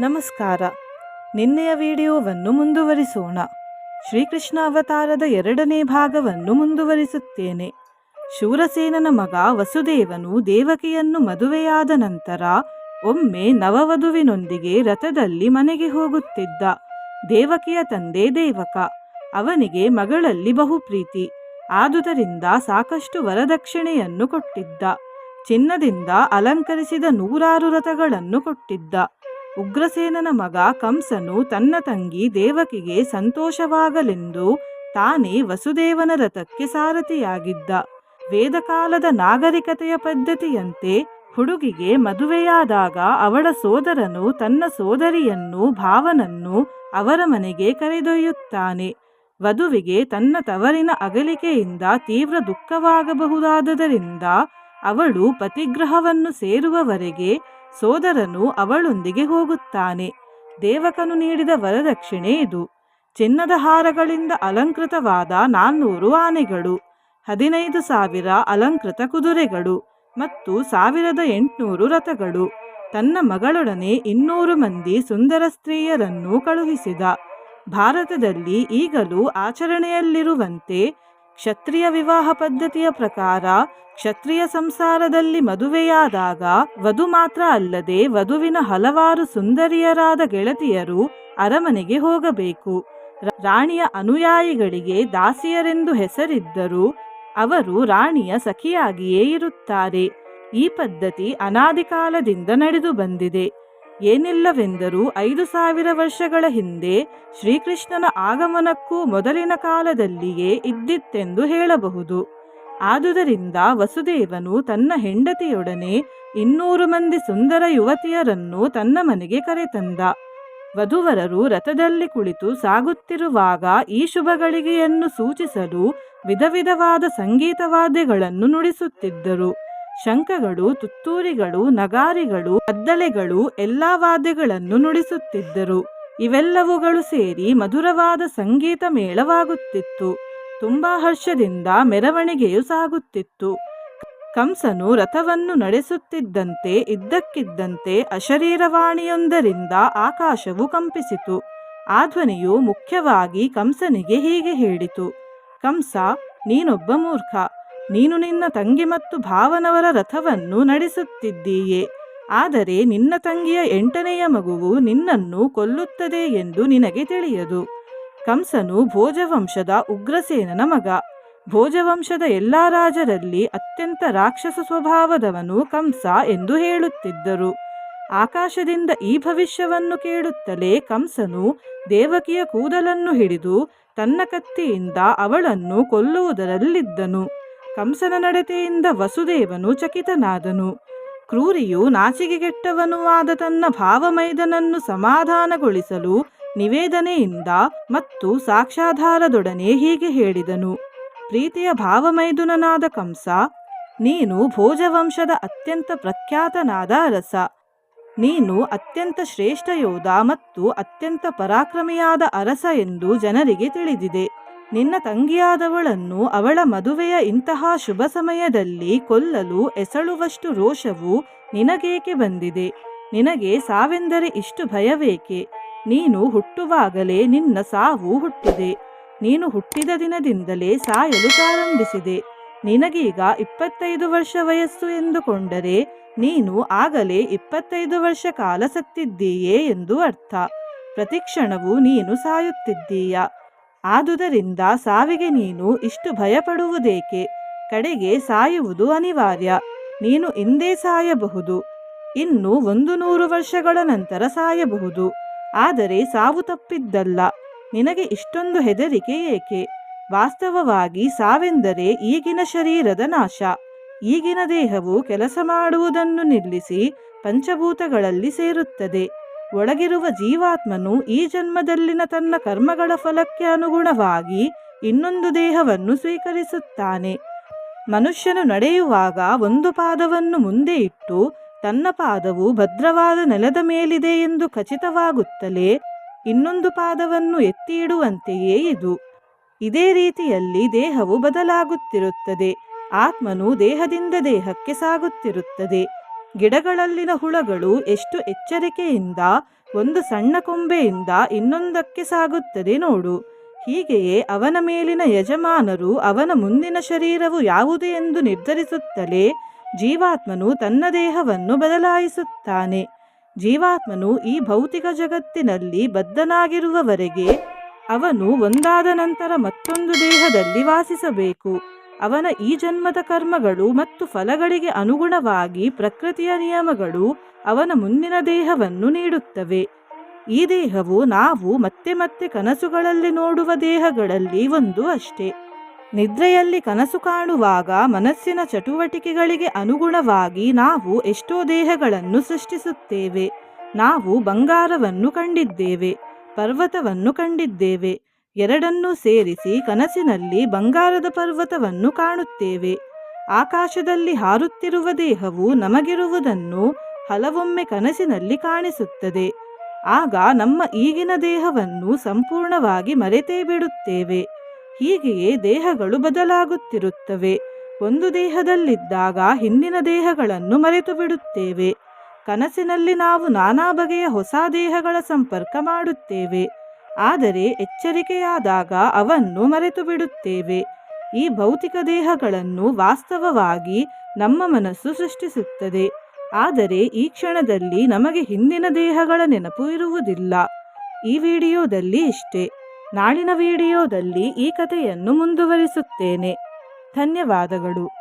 ನಮಸ್ಕಾರ. ನಿನ್ನೆಯ ವಿಡಿಯೋವನ್ನು ಮುಂದುವರಿಸೋಣ. ಶ್ರೀಕೃಷ್ಣ ಅವತಾರದ ಎರಡನೇ ಭಾಗವನ್ನು ಮುಂದುವರಿಸುತ್ತೇನೆ. ಶೂರಸೇನನ ಮಗ ವಸುದೇವನು ದೇವಕಿಯನ್ನು ಮದುವೆಯಾದ ನಂತರ ಒಮ್ಮೆ ನವವಧುವಿನೊಂದಿಗೆ ರಥದಲ್ಲಿ ಮನೆಗೆ ಹೋಗುತ್ತಿದ್ದ ದೇವಕಿಯ ತಂದೆ ದೇವಕ. ಅವನಿಗೆ ಮಗಳಲ್ಲಿ ಬಹು ಪ್ರೀತಿ ಆದುದರಿಂದ ಸಾಕಷ್ಟು ವರದಕ್ಷಿಣೆಯನ್ನು ಕೊಟ್ಟಿದ್ದ. ಚಿನ್ನದಿಂದ ಅಲಂಕರಿಸಿದ ನೂರಾರು ರಥಗಳನ್ನು ಕೊಟ್ಟಿದ್ದ. ಉಗ್ರಸೇನನ ಮಗ ಕಂಸನು ತನ್ನ ತಂಗಿ ದೇವಕಿಗೆ ಸಂತೋಷವಾಗಲೆಂದು ತಾನೇ ವಸುದೇವನ ರಥಕ್ಕೆ ಸಾರಥಿಯಾಗಿದ್ದ. ವೇದಕಾಲದ ನಾಗರಿಕತೆಯ ಪದ್ಧತಿಯಂತೆ ಹುಡುಗಿಗೆ ಮದುವೆಯಾದಾಗ ಅವಳ ಸೋದರನು ತನ್ನ ಸೋದರಿಯನ್ನು ಭಾವನನ್ನು ಅವರ ಮನೆಗೆ ಕರೆದೊಯ್ಯುತ್ತಾನೆ. ವಧುವಿಗೆ ತನ್ನ ತವರಿನ ಅಗಲಿಕೆಯಿಂದ ತೀವ್ರ ದುಃಖವಾಗಬಹುದಾದದರಿಂದ ಅವಳು ಪತಿಗ್ರಹವನ್ನು ಸೇರುವವರೆಗೆ ಸೋದರನು ಅವಳೊಂದಿಗೆ ಹೋಗುತ್ತಾನೆ. ದೇವಕನು ನೀಡಿದ ವರದಕ್ಷಿಣೆ ಇದು. ಚಿನ್ನದ ಹಾರಗಳಿಂದ ಅಲಂಕೃತವಾದ ನಾನ್ನೂರು ಆನೆಗಳು, ಹದಿನೈದು ಸಾವಿರ ಅಲಂಕೃತ ಕುದುರೆಗಳು ಮತ್ತು ಸಾವಿರದ ಎಂಟುನೂರು ರಥಗಳು. ತನ್ನ ಮಗಳೊಡನೆ ಇನ್ನೂರು ಮಂದಿ ಸುಂದರ ಸ್ತ್ರೀಯರನ್ನು ಕಳುಹಿಸಿದ. ಭಾರತದಲ್ಲಿ ಈಗಲೂ ಆಚರಣೆಯಲ್ಲಿರುವಂತೆ ಕ್ಷತ್ರಿಯ ವಿವಾಹ ಪದ್ಧತಿಯ ಪ್ರಕಾರ ಕ್ಷತ್ರಿಯ ಸಂಸಾರದಲ್ಲಿ ಮದುವೆಯಾದಾಗ ವಧು ಮಾತ್ರ ಅಲ್ಲದೆ ವಧುವಿನ ಹಲವಾರು ಸುಂದರಿಯರಾದ ಗೆಳತಿಯರು ಅರಮನೆಗೆ ಹೋಗಬೇಕು. ರಾಣಿಯ ಅನುಯಾಯಿಗಳಿಗೆ ದಾಸಿಯರೆಂದು ಹೆಸರಿದ್ದರೂ ಅವರು ರಾಣಿಯ ಸಖಿಯಾಗಿಯೇ ಇರುತ್ತಾರೆ. ಈ ಪದ್ಧತಿ ಅನಾದಿಕಾಲದಿಂದ ನಡೆದು ಬಂದಿದೆ. ಏನಿಲ್ಲವೆಂದರೂ ಐದು ಸಾವಿರ ವರ್ಷಗಳ ಹಿಂದೆ ಶ್ರೀಕೃಷ್ಣನ ಆಗಮನಕ್ಕೂ ಮೊದಲಿನ ಕಾಲದಲ್ಲಿಯೇ ಇದ್ದಿತ್ತೆಂದು ಹೇಳಬಹುದು. ಆದುದರಿಂದ ವಸುದೇವನು ತನ್ನ ಹೆಂಡತಿಯೊಡನೆ ಇನ್ನೂರು ಮಂದಿ ಸುಂದರ ಯುವತಿಯರನ್ನು ತನ್ನ ಮನೆಗೆ ಕರೆತಂದ. ವಧುವರರು ರಥದಲ್ಲಿ ಕುಳಿತು ಸಾಗುತ್ತಿರುವಾಗ ಈ ಶುಭಗಳಿಗೆಯನ್ನು ಸೂಚಿಸಲು ವಿಧ ವಿಧವಾದ ಸಂಗೀತವಾದ್ಯಗಳನ್ನು ನುಡಿಸುತ್ತಿದ್ದರು. ಶಂಖಗಳು, ತುತ್ತೂರಿಗಳು, ನಗಾರಿಗಳು ಕದ್ದಲೆಗಳು ಎಲ್ಲಾ ವಾದ್ಯಗಳನ್ನು ನುಡಿಸುತ್ತಿದ್ದರು. ಇವೆಲ್ಲವುಗಳು ಸೇರಿ ಮಧುರವಾದ ಸಂಗೀತ ಮೇಳವಾಗುತ್ತಿತ್ತು. ತುಂಬಾ ಹರ್ಷದಿಂದ ಮೆರವಣಿಗೆಯು ಸಾಗುತ್ತಿತ್ತು. ಕಂಸನು ರಥವನ್ನು ನಡೆಸುತ್ತಿದ್ದಂತೆ, ಇದ್ದಕ್ಕಿದ್ದಂತೆ ಅಶರೀರವಾಣಿಯೊಂದರಿಂದ ಆಕಾಶವು ಕಂಪಿಸಿತು. ಆ ಧ್ವನಿಯು ಮುಖ್ಯವಾಗಿ ಕಂಸನಿಗೆ ಹೀಗೆ ಹೇಳಿತು. ಕಂಸ, ನೀನೊಬ್ಬ ಮೂರ್ಖ. ನೀನು ನಿನ್ನ ತಂಗಿ ಮತ್ತು ಭಾವನವರ ರಥವನ್ನು ನಡೆಸುತ್ತಿದ್ದೀಯೆ. ಆದರೆ ನಿನ್ನ ತಂಗಿಯ ಎಂಟನೆಯ ಮಗುವು ನಿನ್ನನ್ನು ಕೊಲ್ಲುತ್ತದೆ ಎಂದು ನಿನಗೆ ತಿಳಿಯದು. ಕಂಸನು ಭೋಜವಂಶದ ಉಗ್ರಸೇನನ ಮಗ. ಭೋಜವಂಶದ ಎಲ್ಲ ರಾಜರಲ್ಲಿ ಅತ್ಯಂತ ರಾಕ್ಷಸ ಸ್ವಭಾವದವನು ಕಂಸ ಎಂದು ಹೇಳುತ್ತಿದ್ದರು. ಆಕಾಶದಿಂದ ಈ ಭವಿಷ್ಯವನ್ನು ಕೇಳುತ್ತಲೇ ಕಂಸನು ದೇವಕಿಯ ಕೂದಲನ್ನು ಹಿಡಿದು ತನ್ನ ಕತ್ತಿಯಿಂದ ಅವಳನ್ನು ಕೊಲ್ಲುವುದರಲ್ಲಿದ್ದನು. ಕಂಸನ ನಡತೆಯಿಂದ ವಸುದೇವನು ಚಕಿತನಾದನು. ಕ್ರೂರಿಯು ನಾಚಿಕೆಗೆಟ್ಟವನೂ ಆದ ತನ್ನ ಭಾವಮೈದನನ್ನು ಸಮಾಧಾನಗೊಳಿಸಲು ನಿವೇದನೆಯಿಂದ ಮತ್ತು ಸಾಕ್ಷಾಧಾರದೊಡನೆ ಹೀಗೆ ಹೇಳಿದನು. ಪ್ರೀತಿಯ ಭಾವಮೈದುನನಾದ ಕಂಸ, ನೀನು ಭೋಜವಂಶದ ಅತ್ಯಂತ ಪ್ರಖ್ಯಾತನಾದ ಅರಸ. ನೀನು ಅತ್ಯಂತ ಶ್ರೇಷ್ಠ ಯೋಧ ಮತ್ತು ಅತ್ಯಂತ ಪರಾಕ್ರಮಿಯಾದ ಅರಸ ಎಂದು ಜನರಿಗೆ ತಿಳಿದಿದೆ. ನಿನ್ನ ತಂಗಿಯಾದವಳನ್ನು ಅವಳ ಮದುವೆಯ ಇಂತಹ ಶುಭ ಸಮಯದಲ್ಲಿ ಕೊಲ್ಲಲು ಎಸಳುವಷ್ಟು ರೋಷವು ನಿನಗೇಕೆ ಬಂದಿದೆ? ನಿನಗೆ ಸಾವೆಂದರೆ ಇಷ್ಟು ಭಯವೇಕೆ? ನೀನು ಹುಟ್ಟುವಾಗಲೇ ನಿನ್ನ ಸಾವು ಹುಟ್ಟಿದೆ. ನೀನು ಹುಟ್ಟಿದ ದಿನದಿಂದಲೇ ಸಾಯಲು ಪ್ರಾರಂಭಿಸಿದೆ. ನಿನಗೀಗ ಇಪ್ಪತ್ತೈದು ವರ್ಷ ವಯಸ್ಸು ಎಂದುಕೊಂಡರೆ ನೀನು ಆಗಲೇ ಇಪ್ಪತ್ತೈದು ವರ್ಷ ಕಾಲ ಸತ್ತಿದ್ದೀಯೇ ಎಂದು ಅರ್ಥ. ಪ್ರತಿಕ್ಷಣವು ನೀನು ಸಾಯುತ್ತಿದ್ದೀಯ? ಆದುದರಿಂದ ಸಾವಿಗೆ ನೀನು ಇಷ್ಟು ಭಯಪಡುವುದೇಕೆ? ಕಡೆಗೆ ಸಾಯುವುದು ಅನಿವಾರ್ಯ. ನೀನು ಇಂದೇ ಸಾಯಬಹುದು. ಇನ್ನು ಒಂದು ನೂರು ವರ್ಷಗಳ ನಂತರ ಸಾಯಬಹುದು. ಆದರೆ ಸಾವು ತಪ್ಪಿದ್ದಲ್ಲ. ನಿನಗೆ ಇಷ್ಟೊಂದು ಹೆದರಿಕೆ ಏಕೆ? ವಾಸ್ತವವಾಗಿ ಸಾವೆಂದರೆ ಈಗಿನ ಶರೀರದ ನಾಶ. ಈಗಿನ ದೇಹವು ಕೆಲಸ ಮಾಡುವುದನ್ನು ನಿಲ್ಲಿಸಿ ಪಂಚಭೂತಗಳಲ್ಲಿ ಸೇರುತ್ತದೆ. ಒಳಗಿರುವ ಜೀವಾತ್ಮನು ಈ ಜನ್ಮದಲ್ಲಿನ ತನ್ನ ಕರ್ಮಗಳ ಫಲಕ್ಕೆ ಅನುಗುಣವಾಗಿ ಇನ್ನೊಂದು ದೇಹವನ್ನು ಸ್ವೀಕರಿಸುತ್ತಾನೆ. ಮನುಷ್ಯನು ನಡೆಯುವಾಗ ಒಂದು ಪಾದವನ್ನು ಮುಂದೆ ಇಟ್ಟು ತನ್ನ ಪಾದವು ಭದ್ರವಾದ ನೆಲದ ಮೇಲಿದೆ ಎಂದು ಖಚಿತವಾಗುತ್ತಲೇ ಇನ್ನೊಂದು ಪಾದವನ್ನು ಎತ್ತಿ ಇಡುವಂತೆಯೇ ಇದು. ಇದೇ ರೀತಿಯಲ್ಲಿ ದೇಹವು ಬದಲಾಗುತ್ತಿರುತ್ತದೆ. ಆತ್ಮನು ದೇಹದಿಂದ ದೇಹಕ್ಕೆ ಸಾಗುತ್ತಿರುತ್ತದೆ. ಗಿಡಗಳಲ್ಲಿನ ಹುಳಗಳು ಎಷ್ಟು ಎಚ್ಚರಿಕೆಯಿಂದ, ಒಂದು ಸಣ್ಣ ಕೊಂಬೆಯಿಂದ ಇನ್ನೊಂದಕ್ಕೆ ಸಾಗುತ್ತದೆ ನೋಡು. ಹೀಗೆಯೇ ಅವನ ಮೇಲಿನ ಯಜಮಾನರು ಅವನ ಮುಂದಿನ ಶರೀರವು ಯಾವುದು ಎಂದು ನಿರ್ಧರಿಸುತ್ತಲೇ ಜೀವಾತ್ಮನು ತನ್ನ ದೇಹವನ್ನು ಬದಲಾಯಿಸುತ್ತಾನೆ. ಜೀವಾತ್ಮನು ಈ ಭೌತಿಕ ಜಗತ್ತಿನಲ್ಲಿ ಬದ್ಧನಾಗಿರುವವರೆಗೆ ಅವನು ಒಂದಾದ ನಂತರ ಮತ್ತೊಂದು ದೇಹದಲ್ಲಿ ವಾಸಿಸಬೇಕು. ಅವನ ಈ ಜನ್ಮದ ಕರ್ಮಗಳು ಮತ್ತು ಫಲಗಳಿಗೆ ಅನುಗುಣವಾಗಿ ಪ್ರಕೃತಿಯ ನಿಯಮಗಳು ಅವನ ಮುಂದಿನ ದೇಹವನ್ನು ನೀಡುತ್ತವೆ. ಈ ದೇಹವು ನಾವು ಮತ್ತೆ ಮತ್ತೆ ಕನಸುಗಳಲ್ಲಿ ನೋಡುವ ದೇಹಗಳಲ್ಲಿ ಒಂದು ಅಷ್ಟೇ. ನಿದ್ರೆಯಲ್ಲಿ ಕನಸು ಕಾಣುವಾಗ ಮನಸ್ಸಿನ ಚಟುವಟಿಕೆಗಳಿಗೆ ಅನುಗುಣವಾಗಿ ನಾವು ಎಷ್ಟೋ ದೇಹಗಳನ್ನು ಸೃಷ್ಟಿಸುತ್ತೇವೆ. ನಾವು ಬಂಗಾರವನ್ನು ಕಂಡಿದ್ದೇವೆ, ಪರ್ವತವನ್ನು ಕಂಡಿದ್ದೇವೆ ಎರಡನ್ನೂ ಸೇರಿಸಿ ಕನಸಿನಲ್ಲಿ ಬಂಗಾರದ ಪರ್ವತವನ್ನು ಕಾಣುತ್ತೇವೆ. ಆಕಾಶದಲ್ಲಿ ಹಾರುತ್ತಿರುವ ದೇಹವು ನಮಗಿರುವುದನ್ನು ಹಲವೊಮ್ಮೆ ಕನಸಿನಲ್ಲಿ ಕಾಣಿಸುತ್ತದೆ. ಆಗ ನಮ್ಮ ಈಗಿನ ದೇಹವನ್ನು ಸಂಪೂರ್ಣವಾಗಿ ಮರೆತೇ ಬಿಡುತ್ತೇವೆ. ಹೀಗೆಯೇ ದೇಹಗಳು ಬದಲಾಗುತ್ತಿರುತ್ತವೆ. ಒಂದು ದೇಹದಲ್ಲಿದ್ದಾಗ ಹಿಂದಿನ ದೇಹಗಳನ್ನು ಮರೆತು ಬಿಡುತ್ತೇವೆ. ಕನಸಿನಲ್ಲಿ ನಾವು ನಾನಾ ಬಗೆಯ ಹೊಸ ದೇಹಗಳ ಸಂಪರ್ಕ ಮಾಡುತ್ತೇವೆ. ಆದರೆ ಎಚ್ಚರಿಕೆಯಾದಾಗ ಅವನ್ನು ಮರೆತು ಬಿಡುತ್ತೇವೆ ಈ ಭೌತಿಕ ದೇಹಗಳನ್ನು ವಾಸ್ತವವಾಗಿ ನಮ್ಮ ಮನಸ್ಸು ಸೃಷ್ಟಿಸುತ್ತದೆ. ಆದರೆ ಈ ಕ್ಷಣದಲ್ಲಿ ನಮಗೆ ಹಿಂದಿನ ದೇಹಗಳ ನೆನಪು ಇರುವುದಿಲ್ಲ. ಈ ವಿಡಿಯೋದಲ್ಲಿ ಇಷ್ಟೇ. ನಾಳಿನ ವಿಡಿಯೋದಲ್ಲಿ ಈ ಕಥೆಯನ್ನು ಮುಂದುವರಿಸುತ್ತೇನೆ. ಧನ್ಯವಾದಗಳು.